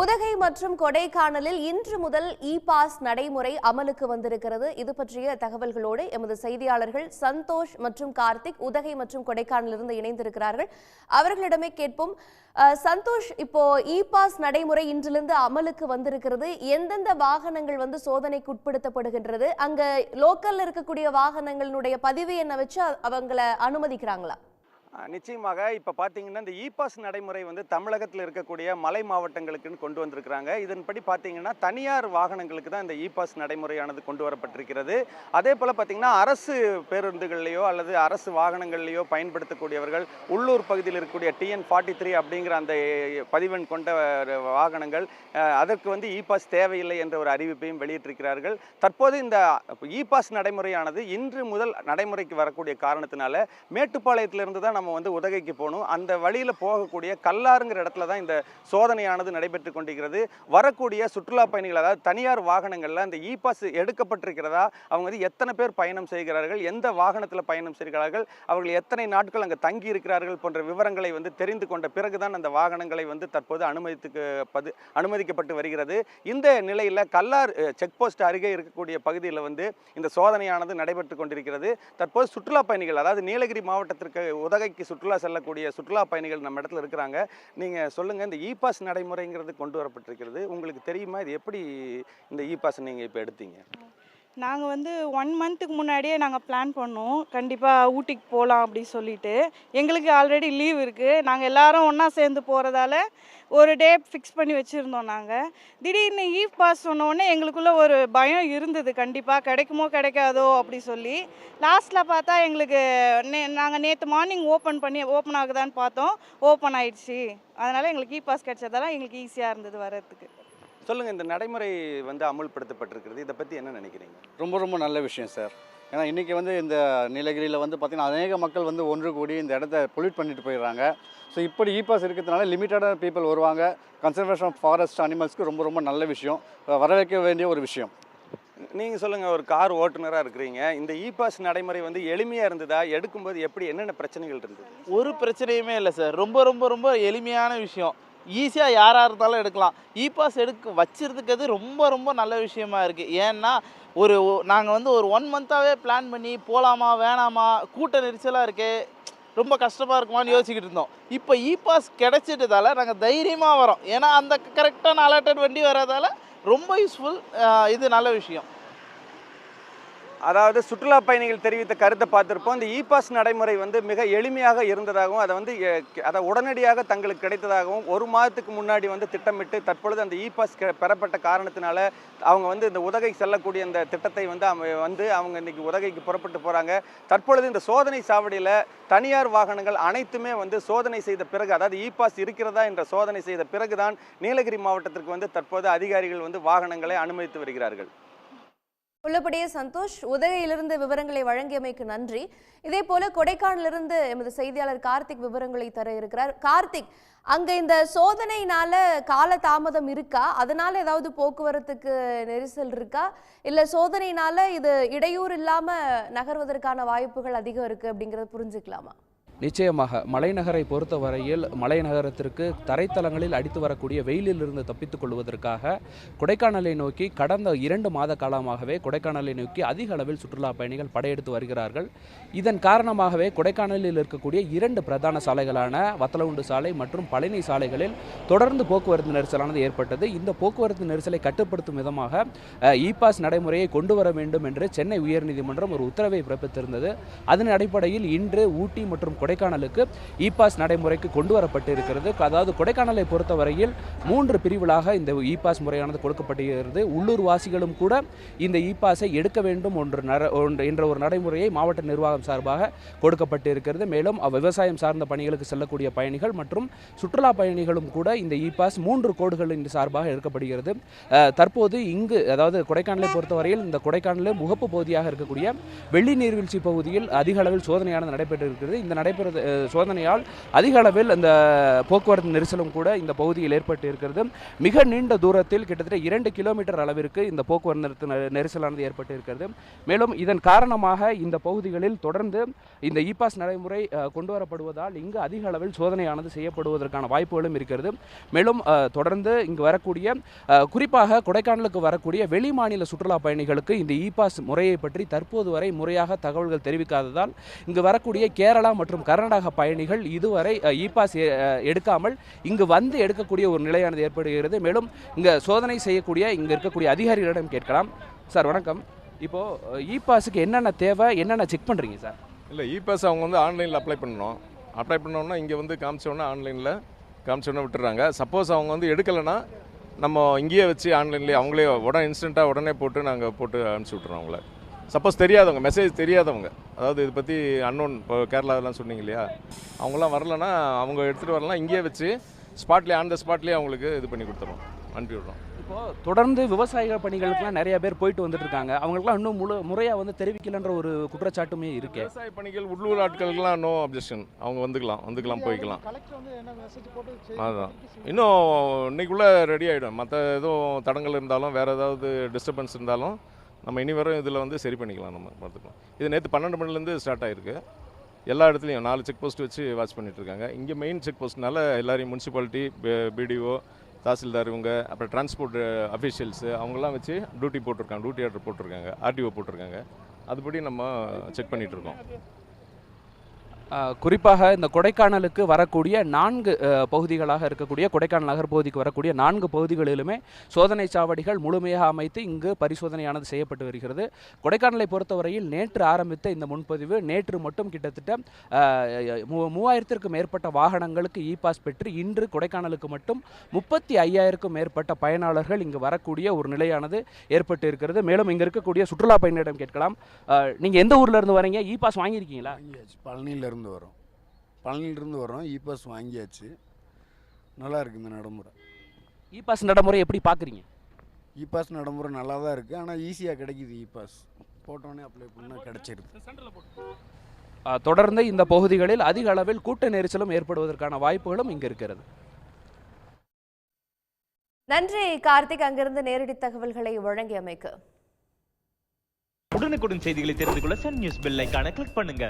உதகை மற்றும் கொடைக்கானலில் இன்று முதல் இ பாஸ் நடைமுறை அமலுக்கு வந்திருக்கிறது. இது பற்றிய தகவல்களோடு எமது செய்தியாளர்கள் சந்தோஷ் மற்றும் கார்த்திக் உதகை மற்றும் கொடைக்கானலிருந்து இணைந்திருக்கிறார்கள். அவர்களிடமே கேட்போம் சந்தோஷ் இப்போ இ பாஸ் நடைமுறை இன்றிலிருந்து அமலுக்கு வந்திருக்கிறது. எந்தெந்த வாகனங்கள் வந்து சோதனைக்கு உட்படுத்தப்படுகின்றது? அங்க லோக்கல்ல இருக்கக்கூடிய வாகனங்களுடைய பதிவு என்ன வச்சு அவங்களை அனுமதிக்கிறாங்களா? நிச்சயமாக இப்போ பார்த்தீங்கன்னா இந்த இ பாஸ் நடைமுறை வந்து தமிழகத்தில் இருக்கக்கூடிய மலை மாவட்டங்களுக்குன்னு கொண்டு வந்திருக்கிறாங்க. இதன்படி பார்த்தீங்கன்னா தனியார் வாகனங்களுக்கு தான் இந்த இ பாஸ் நடைமுறையானது கொண்டு வரப்பட்டிருக்கிறது. அதே போல் பார்த்தீங்கன்னா அரசு பேருந்துகள்லையோ அல்லது அரசு வாகனங்கள்லையோ பயன்படுத்தக்கூடியவர்கள் உள்ளூர் பகுதியில் இருக்கக்கூடிய டிஎன் ஃபார்ட்டி த்ரீ அப்படிங்கிற அந்த பதிவெண் கொண்ட வாகனங்கள் அதற்கு வந்து இ பாஸ் தேவையில்லை என்ற ஒரு அறிவிப்பையும் வெளியிட்டிருக்கிறார்கள். தற்போது இந்த இ பாஸ் நடைமுறையானது இன்று முதல் நடைமுறைக்கு வரக்கூடிய காரணத்தினால மேட்டுப்பாளையத்திலிருந்து தான் நம்ம வந்து உதகைக்கு போகணும். அந்த வழியில் போகக்கூடிய கல்லாருங்கிற இடத்துல தான் இந்த சோதனையானது நடைபெற்று கொண்டிருக்கிறது. வரக்கூடிய சுற்றுலா பயணிகள் அதாவது தனியார் வாகனங்களில் அந்த இ பாஸ் எடுக்கப்பட்டிருக்கிறதா அவங்க வந்து எத்தனை பேர் பயணம் செய்கிறார்கள் எந்த வாகனத்தில் பயணம் செய்கிறார்கள் அவர்கள் எத்தனை நாட்கள் அங்கே தங்கி இருக்கிறார்கள் போன்ற விவரங்களை வந்து தெரிந்து கொண்ட பிறகுதான் அந்த வாகனங்களை வந்து தற்போது அனுமதித்துக்கு பது அனுமதிக்கப்பட்டு வருகிறது. இந்த நிலையில் கல்லார் செக் போஸ்ட் அருகே இருக்கக்கூடிய பகுதியில் வந்து இந்த சோதனையானது நடைபெற்று கொண்டிருக்கிறது. தற்போது சுற்றுலா பயணிகள் அதாவது நீலகிரி மாவட்டத்திற்கு இலங்கைக்கு சுற்றுலா செல்லக்கூடிய சுற்றுலா பயணிகள் நம்ம இடத்துல இருக்கிறாங்க. நீங்கள் சொல்லுங்கள் இந்த இ பாஸ் நடைமுறைங்கிறது கொண்டு வரப்பட்டிருக்கிறது. உங்களுக்கு தெரியுமா? இது எப்படி இந்த இ பாஸ் நீங்கள் இப்போ எடுத்தீங்க? நாங்கள் வந்து ஒன் மந்த்துக்கு முன்னாடியே நாங்கள் பிளான் பண்ணோம். கண்டிப்பாக ஊட்டிக்கு போகலாம் அப்படின்னு சொல்லிட்டு. எங்களுக்கு ஆல்ரெடி லீவ் இருக்குது நாங்கள் எல்லாரும் ஒன்றா சேர்ந்து போகிறதால ஒரு டே ஃபிக்ஸ் பண்ணி வச்சுருந்தோம் நாங்கள் திடீர்னு ஈவ் பாஸ் சொன்னோடனே எங்களுக்குள்ளே ஒரு பயம் இருந்தது. கண்டிப்பாக கிடைக்குமோ கிடைக்காதோ அப்படி சொல்லி. லாஸ்ட்டில் பார்த்தா எங்களுக்கு நே நாங்கள் நேற்று மார்னிங் ஓப்பன் பண்ணி ஓப்பன் ஆகுதான்னு பார்த்தோம். ஓப்பன் ஆயிடுச்சு. அதனால் எங்களுக்கு இ பாஸ் கிடைச்சதெல்லாம் எங்களுக்கு ஈஸியாக இருந்தது வர்றதுக்கு. சொல்லுங்கள் இந்த நடைமுறை வந்து அமுல்படுத்தப்பட்டிருக்கிறது. இதை பற்றி என்ன நினைக்கிறீங்க? ரொம்ப ரொம்ப நல்ல விஷயம் சார். ஏன்னா இன்றைக்கி வந்து இந்த நீலகிரியில் வந்து பார்த்திங்கன்னா அநேக மக்கள் வந்து ஒன்று கூடி இந்த இடத்த பொல்யூட் பண்ணிட்டு போயிடுறாங்க. ஸோ இப்படி இ பாஸ் இருக்கிறதுனால லிமிட்டடான பீப்புள் வருவாங்க. கன்சர்வேஷன் ஆஃப் ஃபாரஸ்ட் அனிமல்ஸ்க்கு ரொம்ப ரொம்ப நல்ல விஷயம். வரவேற்க வேண்டிய ஒரு விஷயம். நீங்கள் சொல்லுங்கள் ஒரு கார் ஓட்டுநராக இருக்கிறீங்க. இந்த இ பாஸ் நடைமுறை வந்து எளிமையாக இருந்ததா? எடுக்கும்போது எப்படி என்னென்ன பிரச்சனைகள் இருந்தது? ஒரு பிரச்சனையுமே இல்லை சார். ரொம்ப ரொம்ப ரொம்ப எளிமையான விஷயம். ஈஸியாக யாராக இருந்தாலும் எடுக்கலாம். இ பாஸ் எடுக்க வச்சுருக்கிறது ரொம்ப ரொம்ப நல்ல விஷயமா இருக்குது ஏன்னா ஒரு நாங்கள் வந்து ஒரு ஒன் மந்த்தாகவே பிளான் பண்ணி போகலாமா வேணாமா கூட்ட நெரிசலாக இருக்கே ரொம்ப கஷ்டமாக இருக்குமான்னு யோசிச்சுக்கிட்டு இருந்தோம். இப்போ இ பாஸ் கிடைச்சிட்டதால நாங்கள் தைரியமாக வரோம். ஏன்னா அந்த கரெக்டான அலர்டட் வண்டி வர்றதால ரொம்ப யூஸ்ஃபுல் இது நல்ல விஷயம். அதாவது சுற்றுலா பயணிகள் தெரிவித்த கருத்தை பார்த்துருப்போம். இந்த இ பாஸ் நடைமுறை வந்து மிக எளிமையாக இருந்ததாகவும் அதை வந்து அதை உடனடியாக தங்களுக்கு கிடைத்ததாகவும் ஒரு மாதத்துக்கு முன்னாடி வந்து திட்டமிட்டு தற்பொழுது அந்த இ பாஸ் பெறப்பட்ட காரணத்தினால அவங்க வந்து இந்த உதகை செல்லக்கூடிய அந்த திட்டத்தை வந்து அவங்க வந்து அவங்க இன்றைக்கி உதகைக்கு புறப்பட்டு போகிறாங்க தற்பொழுது இந்த சோதனை சாவடியில் தனியார் வாகனங்கள் அனைத்துமே வந்து சோதனை செய்த பிறகு அதாவது இ பாஸ் இருக்கிறதா என்ற சோதனை செய்த பிறகுதான் நீலகிரி மாவட்டத்திற்கு வந்து தற்போது அதிகாரிகள் வந்து வாகனங்களை அனுமதித்து வருகிறார்கள். உள்ளபடியே சந்தோஷ் உதகையிலிருந்து விவரங்களை வழங்கியமைக்கு நன்றி. இதே போல கொடைக்கானலிருந்து எமது செய்தியாளர் கார்த்திக் விவரங்களை தர இருக்கிறார். கார்த்திக் அங்க இந்த சோதனையினால கால தாமதம் இருக்கா? அதனால ஏதாவது போக்குவரத்துக்கு நெரிசல் இருக்கா? இல்ல சோதனையினால இது இடையூறு இல்லாம நகர்வதற்கான வாய்ப்புகள் அதிகம் இருக்கு அப்படிங்கறத புரிஞ்சுக்கலாமா? நிச்சயமாக மலைநகரை பொறுத்தவரையில் மலைநகரத்திற்கு தரைத்தளங்களில் அடித்து வரக்கூடிய வெயிலிலிருந்து தப்பித்துக் கொள்வதற்காக கொடைக்கானலை நோக்கி கடந்த இரண்டு மாத காலமாகவே கொடைக்கானலை நோக்கி அதிக அளவில் சுற்றுலா பயணிகள் படையெடுத்து வருகிறார்கள். இதன் காரணமாகவே கொடைக்கானலில் இருக்கக்கூடிய இரண்டு பிரதான சாலைகளான வத்தலகுண்டு சாலை மற்றும் பழனி சாலைகளில் தொடர்ந்து போக்குவரத்து நெரிசலானது ஏற்பட்டது. இந்த போக்குவரத்து நெரிசலை கட்டுப்படுத்தும் விதமாக இ பாஸ் நடைமுறையை கொண்டு வர வேண்டும் என்று சென்னை உயர்நீதிமன்றம் ஒரு உத்தரவை பிறப்பித்திருந்தது. அதன் அடிப்படையில் இன்று ஊட்டி மற்றும் கொடைக்கானலுக்கு இ பாஸ் நடைமுறைக்கு கொண்டு வரப்பட்டு இருக்கிறது அதாவது கொடைக்கானலை பொறுத்தவரையில் மூன்று பிரிவுகளாக இந்த இ பாஸ் முறையானது கொடுக்கப்பட்டிருக்கிறது. உள்ளூர் வாசிகளும் கூட இந்த இ பாஸை எடுக்க வேண்டும் ஒன்று நர ஒன்று என்ற ஒரு நடைமுறையை மாவட்ட நிர்வாகம் சார்பாக கொடுக்கப்பட்டு இருக்கிறது மேலும் அவ் விவசாயம் சார்ந்த பணிகளுக்கு செல்லக்கூடிய பயணிகள் மற்றும் சுற்றுலா பயணிகளும் கூட இந்த இ பாஸ் மூன்று கோடுகளின் சார்பாக எடுக்கப்படுகிறது. தற்போது இங்கு அதாவது கொடைக்கானலை பொறுத்தவரையில் இந்த கொடைக்கானலில் முகப்பு பகுதியாக இருக்கக்கூடிய வெள்ளி நீர்வீழ்ச்சி பகுதியில் அதிக அளவில் சோதனையானது நடைபெற்றிருக்கிறது. இந்த நடை நடைபெறுவது சோதனையால் அதிக அளவில் அந்த போக்குவரத்து நெரிசலும் கூட இந்த பகுதியில் ஏற்பட்டு இருக்கிறது. மிக நீண்ட தூரத்தில் கிட்டத்தட்ட இரண்டு கிலோமீட்டர் அளவிற்கு இந்த போக்குவரத்து நெரிசலானது ஏற்பட்டு இருக்கிறது. மேலும் இதன் காரணமாக இந்த பகுதிகளில் தொடர்ந்து இந்த இபாஸ் நடைமுறை கொண்டு வரப்படுவதால் இங்கு அதிக அளவில் சோதனையானது செய்யப்படுவதற்கான வாய்ப்புகளும் இருக்கிறது. மேலும் தொடர்ந்து இங்கு வரக்கூடிய குறிப்பாக கொடைக்கானலுக்கு வரக்கூடிய வெளி மாநில சுற்றுலா பயணிகளுக்கு இந்த இ பாஸ் முறையை பற்றி தற்போது வரை முறையாக தகவல்கள் தெரிவிக்காததால் இங்கு வரக்கூடிய கேரளா மற்றும் கர்நாடக பயணிகள் இதுவரை இ பாஸ் எடுக்காமல் இங்கு வந்து எடுக்கக்கூடிய ஒரு நிலையானது ஏற்படுகிறது. மேலும் இங்கே சோதனை செய்யக்கூடிய இங்கே இருக்கக்கூடிய அதிகாரிகளிடம் கேட்கலாம். சார் வணக்கம். இப்போது இ பாஸுக்கு என்னென்ன தேவை என்னென்ன செக் பண்ணுறீங்க சார்? இல்லை இ பாஸ் அவங்க வந்து ஆன்லைனில் அப்ளை பண்ணணும். அப்ளை பண்ணோன்னா இங்கே வந்து காமிச்சோன்னா ஆன்லைனில் காமிச்சோன்னா விட்டுறாங்க. சப்போஸ் அவங்க வந்து எடுக்கலைன்னா நம்ம இங்கேயே வச்சு ஆன்லைன்லேயே அவங்களே உடனே இன்ஸ்டண்ட்டாக உடனே போட்டு நாங்கள் போட்டு அனுப்பிச்சி விட்றோம் அவங்கள. சப்போஸ் தெரியாதவங்க மெசேஜ் தெரியாதவங்க. அதாவது இதை பற்றி அன்னோன் இப்போ கேரளாவெலாம் சொன்னீங்க இல்லையா? அவங்களாம் வரலன்னா அவங்க எடுத்துகிட்டு வரலாம் இங்கேயே வச்சு ஸ்பாட்லேயே ஆன் த ஸ்பாட்லேயே அவங்களுக்கு இது பண்ணி கொடுத்துறோம். அனுப்பி விட்றோம். இப்போது தொடர்ந்து விவசாயிகள் பணிகளுக்குலாம் நிறைய பேர் போயிட்டு வந்துட்டு இருக்காங்க. அவங்களுக்குலாம் இன்னும் முழு முறையாக வந்து தெரிவிக்கலன்ற ஒரு குற்றச்சாட்டுமே இருக்கு. விவசாய பணிகள் உள்ளூர் ஆட்களுக்கெல்லாம் நோ அப்ஜெக்ஷன் அவங்க வந்துக்கலாம் வந்துக்கலாம் போய்க்கலாம். அதுதான் இன்னும் இன்னைக்குள்ளே ரெடி ஆகிடும் மற்ற எதுவும் தடங்கள் இருந்தாலும் வேறு ஏதாவது டிஸ்டர்பன்ஸ் இருந்தாலும் நம்ம இனி வரும் இதில் வந்து சரி பண்ணிக்கலாம் நம்ம பார்த்துக்கலாம். இது நேற்று பன்னெண்டு மணிலேருந்து ஸ்டார்ட் ஆகிருக்கு எல்லா இடத்துலையும் நாலு செக் போஸ்ட் வச்சு வாட்ச் பண்ணிட்டு இருக்காங்க. இங்கே மெயின் செக் போஸ்ட்னால எல்லாரையும் முனிசிபாலிட்டி பிடிஓ தாசில்தார் இவங்க அப்புறம் டிரான்ஸ்போர்ட் அஃபீஷியல்ஸு uh, அவங்கெல்லாம் வச்சு டியூட்டி போட்டிருக்காங்க. டியூட்டி ஆர்டர் போட்டிருக்காங்க. ஆர்டிஓ போட்டிருக்காங்க. அதுபடி நம்ம செக் பண்ணிகிட்ருக்கோம் குறிப்பாக இந்த கொடைக்கானலுக்கு வரக்கூடிய நான்கு பகுதிகளாக இருக்கக்கூடிய கொடைக்கானல் நகர் பகுதிக்கு வரக்கூடிய நான்கு பகுதிகளிலுமே சோதனை சாவடிகள் முழுமையாக அமைத்து இங்கு பரிசோதனையானது செய்யப்பட்டு வருகிறது. கொடைக்கானலை பொறுத்தவரையில் நேற்று ஆரம்பித்த இந்த முன்பதிவு நேற்று மட்டும் கிட்டத்தட்ட மூ- மூவாயிரத்திற்கும் மேற்பட்ட வாகனங்களுக்கு இ பாஸ் பெற்று இன்று கொடைக்கானலுக்கு மட்டும் முப்பத்தி ஐயாயிரக்கும் மேற்பட்ட பயனாளர்கள் இங்கு வரக்கூடிய ஒரு நிலையானது ஏற்பட்டு இருக்கிறது. மேலும் இங்கே இருக்கக்கூடிய சுற்றுலா பயணியிடம் கேட்கலாம். நீங்கள் எந்த ஊரில் இருந்து வரீங்க? இ பாஸ் வாங்கியிருக்கீங்களா? வாங்கியாச்சு. பழனியிலேருந்து வரோம். பழனியிலேருந்து வரோம். இ பாஸ் வாங்கியாச்சு. நல்லா இருக்குது இந்த நடைமுறை. இ பாஸ் நடைமுறை எப்படி பார்க்குறீங்க இ பாஸ் நடைமுறை நல்லா தான் இருக்குது ஆனால் ஈஸியாக கிடைக்குது இ பாஸ் போட்டோன்னே அப்ளை பண்ணால் கிடச்சிருது தொடர்ந்து இந்த பகுதிகளில் அதிக அளவில் கூட்ட நெரிசலும் ஏற்படுவதற்கான வாய்ப்புகளும் இங்கு இருக்கிறது. நன்றி கார்த்திக். அங்கிருந்து நேரடி தகவல்களை வழங்கியமைக்கு. உடனுக்குடன் செய்திகளை தெரிந்து கொள்ள சன் நியூஸ் பெல் ஐகானை கிளிக் பண்ணுங்க.